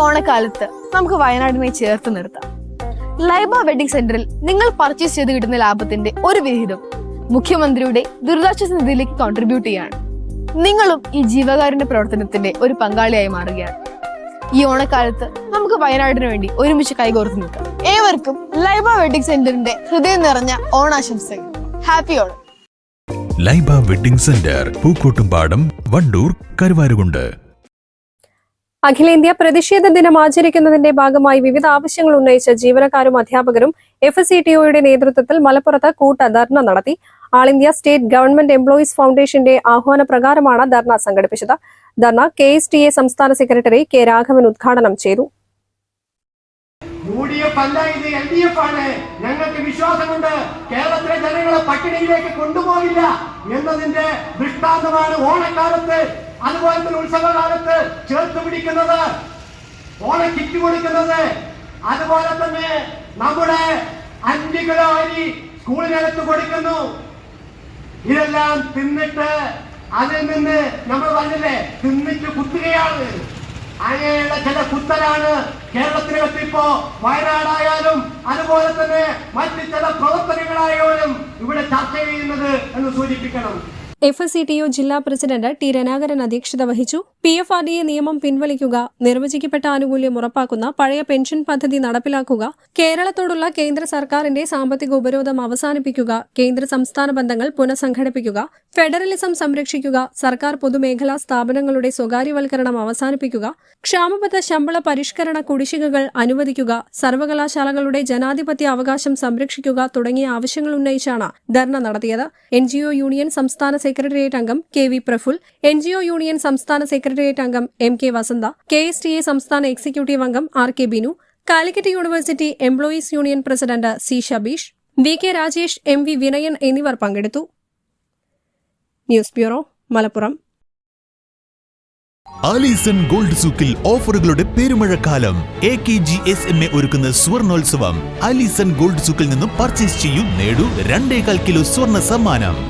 ഓണക്കാലത്ത് നമുക്ക് വയനാടിനെ ചേർത്ത് നിർത്താം. ലൈബ വെഡിങ് സെന്ററിൽ നിങ്ങൾ പർച്ചേസ് ചെയ്ത് കിട്ടുന്ന ലാഭത്തിന്റെ ഒരു വിഹിതം മുഖ്യമന്ത്രിയുടെ ദുരിതാശ്വാസ നിധിയിലേക്ക് കോൺട്രിബ്യൂട്ട് ചെയ്യാണ്. നിങ്ങളും ഈ ജീവകാരുണ്യ പ്രവർത്തനത്തിന്റെ ഒരു പങ്കാളിയായി മാറുകയാണ്. ഈ ഓണക്കാലത്ത് നമുക്ക് വയനാടിന് വേണ്ടി ഒരുമിച്ച് കൈകോർത്ത് നിൽക്കാം. ഏവർക്കും ലൈബ വെഡിങ് സെന്ററിന്റെ ഹൃദയം നിറഞ്ഞ ഓണാശംസകൾ. Happy Onam. Laiba wedding centre Pookkottumpadam Vandoor Karuvarakundu. അഖിലേന്ത്യാ പ്രതിഷേധ ദിനം ആചരിക്കുന്നതിന്റെ ഭാഗമായി വിവിധ ആവശ്യങ്ങൾ ഉന്നയിച്ച ജീവനക്കാരും അധ്യാപകരും എഫ് എസ് നേതൃത്വത്തിൽ മലപ്പുറത്ത് കൂട്ട ധർണ നടത്തി. All India state government employees ഫൗണ്ടേഷന്റെ ആഹ്വാന പ്രകാരമാണ് ധർണ സംഘടിപ്പിച്ചത്. ധർണ കെ എസ് ടി എ സംസ്ഥാന സെക്രട്ടറി കെ രാഘവൻ ഉദ്ഘാടനം ചെയ്തു. ആണ് ഞങ്ങൾക്ക് വിശ്വാസമുണ്ട്. കേരളത്തിലെ ജനങ്ങളെ പട്ടിണിയിലേക്ക് കൊണ്ടുപോകില്ല എന്നതിന്റെ ദൃഷ്ടാന്തമാണ് ഓണക്കാലത്ത് അതുപോലെ തന്നെ ഉത്സവകാലത്ത് ചേർത്ത് പിടിക്കുന്നത് ഓണ കിറ്റ് കൊടുക്കുന്നത്. അതുപോലെ തന്നെ നമ്മുടെ അഞ്ച് കിലോ അരി സ്കൂളിനകത്ത് കൊടുക്കുന്നു. ഇതെല്ലാം തിന്നിട്ട് അതിൽ നിന്ന് നമ്മൾ പറഞ്ഞില്ലേ തിന്നിട്ട് കുത്തുകയാണ്. അങ്ങനെയുള്ള ചില കുത്തലാണ് കേരളത്തിനകത്ത് ഇപ്പോ വയനാടായാലും അതുപോലെ തന്നെ മറ്റ് ചില പ്രവർത്തനങ്ങളായാലും ഇവിടെ ചർച്ച ചെയ്യുന്നത് എന്ന് സൂചിപ്പിക്കണം. F S C T O ജില്ലാ പ്രസിഡന്റ് ടി രനാകരൻ അധ്യക്ഷത വഹിച്ചു P F R D A നിയമം പിൻവലിക്കുക നിർവചിക്കപ്പെട്ട ആനുകൂല്യം ഉറപ്പാക്കുന്ന പഴയ പെൻഷൻ പദ്ധതി നടപ്പിലാക്കുക കേരളത്തോടുള്ള കേന്ദ്ര സർക്കാരിന്റെ സാമ്പത്തിക ഉപരോധം അവസാനിപ്പിക്കുക കേന്ദ്ര സംസ്ഥാന ബന്ധങ്ങൾ പുനഃസംഘടിപ്പിക്കുക ഫെഡറലിസം സംരക്ഷിക്കുക സർക്കാർ പൊതുമേഖലാ സ്ഥാപനങ്ങളുടെ സ്വകാര്യവൽക്കരണം അവസാനിപ്പിക്കുക ക്ഷാമബദ്ധ ശമ്പള പരിഷ്കരണ കുടിശ്ശികകൾ അനുവദിക്കുക സർവകലാശാലകളുടെ ജനാധിപത്യ അവകാശം സംരക്ഷിക്കുക തുടങ്ങിയ ആവശ്യങ്ങൾ ഉന്നയിച്ചാണ് ധർണ നടത്തിയത്. എൻ യൂണിയൻ സംസ്ഥാന സെക്രട്ടേറിയറ്റ് അംഗം K V Praful N union സംസ്ഥാന സെക്രട്ടേറിയറ്റ് അംഗം M K Vasantha K S T A സംസ്ഥാന എക്സിക്യൂട്ടീവ് അംഗം R K Binu Calicut university employees union president C Shabeesh V K Rajesh M V Vinayan എന്നിവർ പങ്കെടുത്തു. News bureau Malappuram. Alison gold സൂക്കിൽ ഓഫറുകളുടെ പെരുമഴക്കാലം. A K G S M A ഒരുക്കുന്ന സ്വർണോത്സവം. Alison gold സൂക്കിൽ നിന്നും purchase ചെയ്യൂ നേടൂ രണ്ടേകാൽ കിലോ സ്വർണ സമ്മാനം.